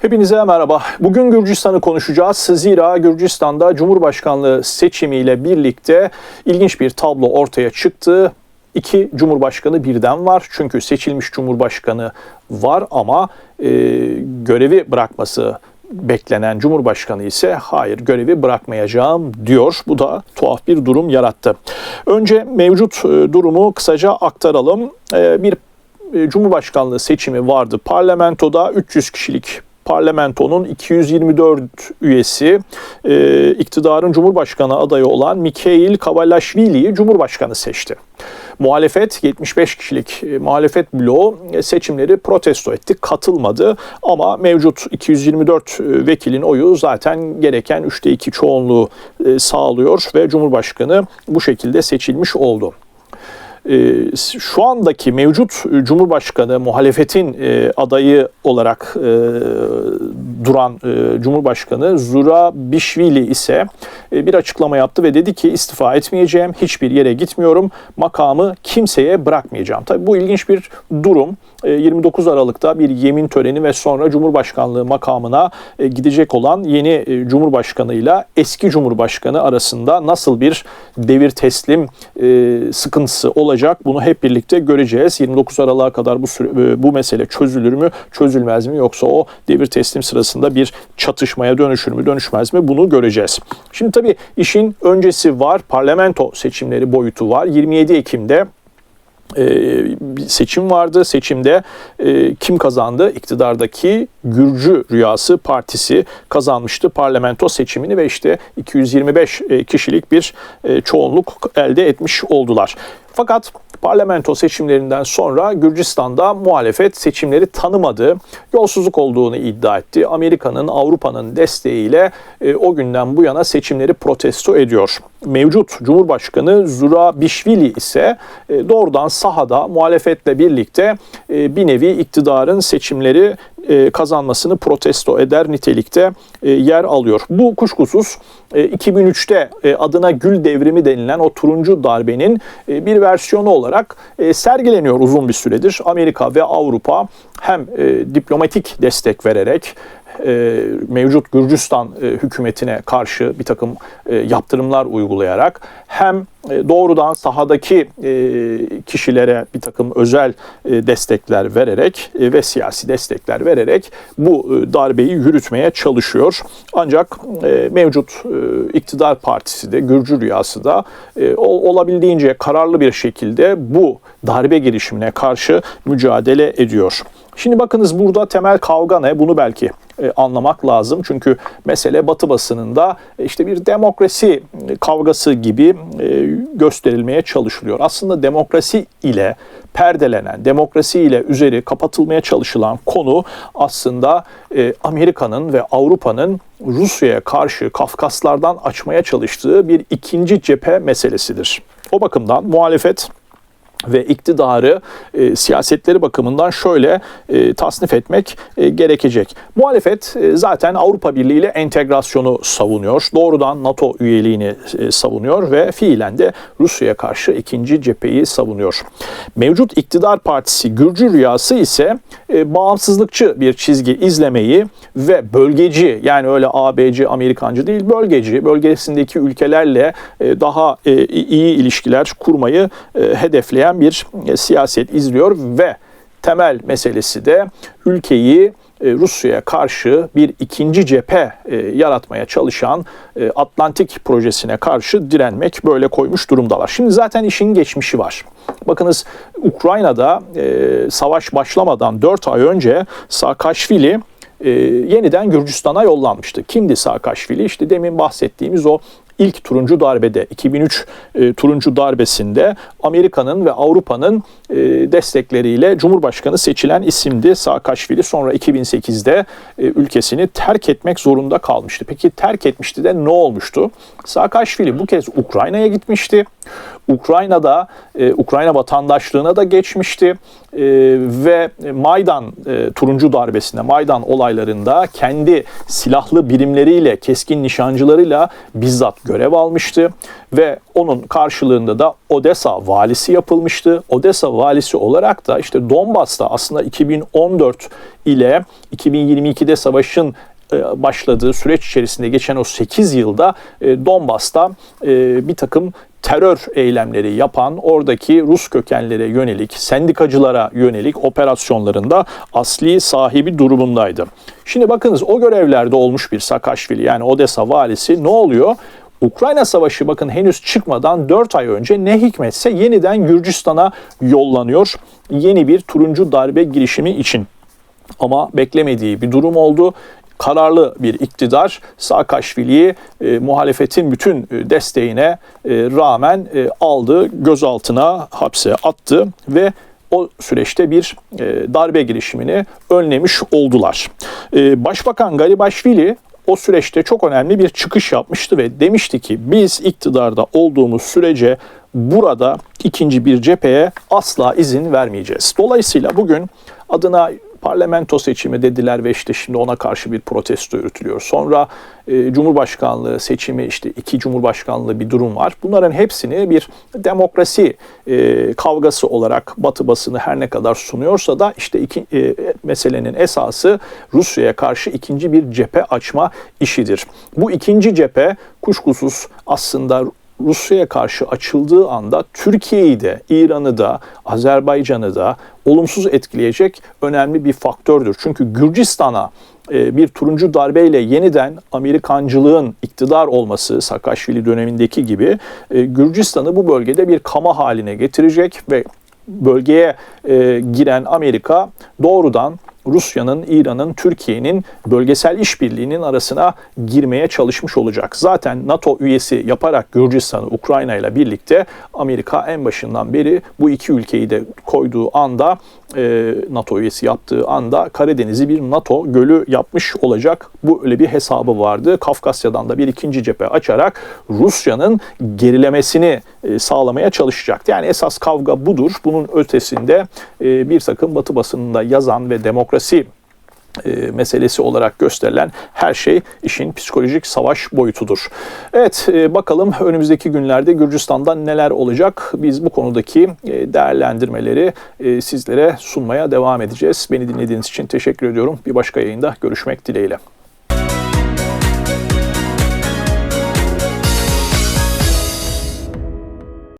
Hepinize merhaba. Bugün Gürcistan'ı konuşacağız. Zira Gürcistan'da Cumhurbaşkanlığı seçimiyle birlikte ilginç bir tablo ortaya çıktı. İki Cumhurbaşkanı birden var. Çünkü seçilmiş Cumhurbaşkanı var ama e, görevi bırakması beklenen Cumhurbaşkanı ise hayır görevi bırakmayacağım diyor. Bu da tuhaf bir durum yarattı. Önce mevcut e, durumu kısaca aktaralım. E, bir e, Cumhurbaşkanlığı seçimi vardı. Parlamentoda 300 kişilik parlamentonun 224 üyesi e, iktidarın Cumhurbaşkanı adayı olan Mikhail Kavalashvili'yi Cumhurbaşkanı seçti. Muhalefet 75 kişilik e, muhalefet bloğu e, seçimleri protesto etti, katılmadı ama mevcut 224 e, vekilin oyu zaten gereken 3'te 2 çoğunluğu e, sağlıyor ve Cumhurbaşkanı bu şekilde seçilmiş oldu. Ee, şu andaki mevcut e, Cumhurbaşkanı muhalefetin e, adayı olarak e, duran Cumhurbaşkanı Zura Bişvili ise bir açıklama yaptı ve dedi ki istifa etmeyeceğim, hiçbir yere gitmiyorum, makamı kimseye bırakmayacağım. Tabii bu ilginç bir durum. 29 Aralık'ta bir yemin töreni ve sonra Cumhurbaşkanlığı makamına gidecek olan yeni Cumhurbaşkanı ile eski Cumhurbaşkanı arasında nasıl bir devir teslim sıkıntısı olacak. Bunu hep birlikte göreceğiz. 29 Aralık'a kadar bu süre, e, bu mesele çözülür mü, çözülmez mi yoksa o devir teslim sırasında bir çatışmaya dönüşür mü, dönüşmez mi bunu göreceğiz. Şimdi tabii işin öncesi var. Parlamento seçimleri boyutu var. 27 Ekim'de e, seçim vardı. Seçimde e, kim kazandı? İktidardaki Gürcü Rüyası Partisi kazanmıştı parlamento seçimini ve işte 225 e, kişilik bir e, çoğunluk elde etmiş oldular. Fakat parlamento seçimlerinden sonra Gürcistan'da muhalefet seçimleri tanımadı. Yolsuzluk olduğunu iddia etti. Amerika'nın, Avrupa'nın desteğiyle o günden bu yana seçimleri protesto ediyor. Mevcut Cumhurbaşkanı Zura Bişvili ise e, doğrudan sahada muhalefetle birlikte e, bir nevi iktidarın seçimleri e, kazanmasını protesto eder nitelikte yer alıyor. Bu kuşkusuz 2003'te e, adına Gül Devrimi denilen o turuncu darbenin bir versiyonu olarak sergileniyor uzun bir süredir. Amerika ve Avrupa hem diplomatik destek vererek e, mevcut Gürcistan e, hükümetine karşı bir takım e, yaptırımlar uygulayarak hem doğrudan sahadaki e, kişilere bir takım özel e, destekler vererek e, ve siyasi destekler vererek bu e, darbeyi yürütmeye çalışıyor. Ancak e, mevcut e, iktidar partisi de Gürcü Rüyası da e, olabildiğince kararlı bir şekilde bu darbe girişimine karşı mücadele ediyor. Şimdi bakınız burada temel kavga ne? Bunu belki e, anlamak lazım. Çünkü mesele Batı basınında e, işte bir demokrasi kavgası gibi e, gösterilmeye çalışılıyor. Aslında demokrasi ile perdelenen, demokrasi ile üzeri kapatılmaya çalışılan konu aslında Amerika'nın ve Avrupa'nın Rusya'ya karşı Kafkaslardan açmaya çalıştığı bir ikinci cephe meselesidir. O bakımdan muhalefet ve iktidarı e, siyasetleri bakımından şöyle e, tasnif etmek e, gerekecek. Muhalefet e, zaten Avrupa Birliği ile entegrasyonu savunuyor. Doğrudan NATO üyeliğini e, savunuyor ve fiilen de Rusya'ya karşı ikinci cepheyi savunuyor. Mevcut iktidar partisi Gürcü Rüyası ise e, bağımsızlıkçı bir çizgi izlemeyi ve bölgeci yani öyle ABC Amerikancı değil bölgeci bölgesindeki ülkelerle e, daha e, iyi ilişkiler kurmayı e, hedefleyen yürüten bir e, siyaset izliyor ve temel meselesi de ülkeyi e, Rusya'ya karşı bir ikinci cephe e, yaratmaya çalışan Atlantik projesine karşı direnmek böyle koymuş durumdalar. Şimdi zaten işin geçmişi var. Bakınız Ukrayna'da savaş başlamadan 4 ay önce Saakashvili yeniden Gürcistan'a yollanmıştı. Kimdi Saakashvili? İşte demin bahsettiğimiz o ilk turuncu darbede 2003 e, turuncu darbesinde Amerika'nın ve Avrupa'nın e, destekleriyle Cumhurbaşkanı seçilen isimdi Saakashvili. Sonra 2008'de e, ülkesini terk etmek zorunda kalmıştı. Peki terk etmişti de ne olmuştu? Saakashvili bu kez Ukrayna'ya gitmişti. Ukrayna'da e, Ukrayna vatandaşlığına da geçmişti e, ve Maydan e, turuncu darbesinde Maydan olaylarında kendi silahlı birimleriyle keskin nişancılarıyla bizzat görev almıştı ve onun karşılığında da Odessa valisi yapılmıştı. Odessa valisi olarak da işte Donbas'ta aslında 2014 ile 2022'de savaşın e, başladığı süreç içerisinde geçen o 8 yılda e, Donbas'ta e, bir takım terör eylemleri yapan oradaki Rus kökenlere yönelik, sendikacılara yönelik operasyonlarında asli sahibi durumundaydı. Şimdi bakınız o görevlerde olmuş bir Saakashvili yani Odessa valisi ne oluyor? Ukrayna Savaşı bakın henüz çıkmadan 4 ay önce ne hikmetse yeniden Gürcistan'a yollanıyor. Yeni bir turuncu darbe girişimi için. Ama beklemediği bir durum oldu kararlı bir iktidar Saakashvili'yi e, muhalefetin bütün e, desteğine e, rağmen e, aldı, gözaltına, hapse attı ve o süreçte bir e, darbe girişimini önlemiş oldular. E, Başbakan Garibashvili o süreçte çok önemli bir çıkış yapmıştı ve demişti ki biz iktidarda olduğumuz sürece burada ikinci bir cepheye asla izin vermeyeceğiz. Dolayısıyla bugün adına parlamento seçimi dediler ve işte şimdi ona karşı bir protesto yürütülüyor. Sonra e, Cumhurbaşkanlığı seçimi işte iki Cumhurbaşkanlığı bir durum var. Bunların hepsini bir demokrasi e, kavgası olarak Batı basını her ne kadar sunuyorsa da işte iki, e, meselenin esası Rusya'ya karşı ikinci bir cephe açma işidir. Bu ikinci cephe kuşkusuz aslında Rusya'ya karşı açıldığı anda Türkiye'yi de, İran'ı da, Azerbaycan'ı da olumsuz etkileyecek önemli bir faktördür. Çünkü Gürcistan'a e, bir turuncu darbeyle yeniden Amerikancılığın iktidar olması Saakashvili dönemindeki gibi e, Gürcistan'ı bu bölgede bir kama haline getirecek ve bölgeye e, giren Amerika doğrudan Rusya'nın, İran'ın, Türkiye'nin bölgesel işbirliğinin arasına girmeye çalışmış olacak. Zaten NATO üyesi yaparak Gürcistan'ı Ukrayna ile birlikte Amerika en başından beri bu iki ülkeyi de koyduğu anda e, NATO üyesi yaptığı anda Karadeniz'i bir NATO gölü yapmış olacak. Bu öyle bir hesabı vardı. Kafkasya'dan da bir ikinci cephe açarak Rusya'nın gerilemesini e, sağlamaya çalışacaktı. Yani esas kavga budur. Bunun ötesinde e, bir takım Batı basınında yazan ve demokrasi e, meselesi olarak gösterilen her şey işin psikolojik savaş boyutudur. Evet e, bakalım önümüzdeki günlerde Gürcistan'da neler olacak? Biz bu konudaki e, değerlendirmeleri e, sizlere sunmaya devam edeceğiz. Beni dinlediğiniz için teşekkür ediyorum. Bir başka yayında görüşmek dileğiyle.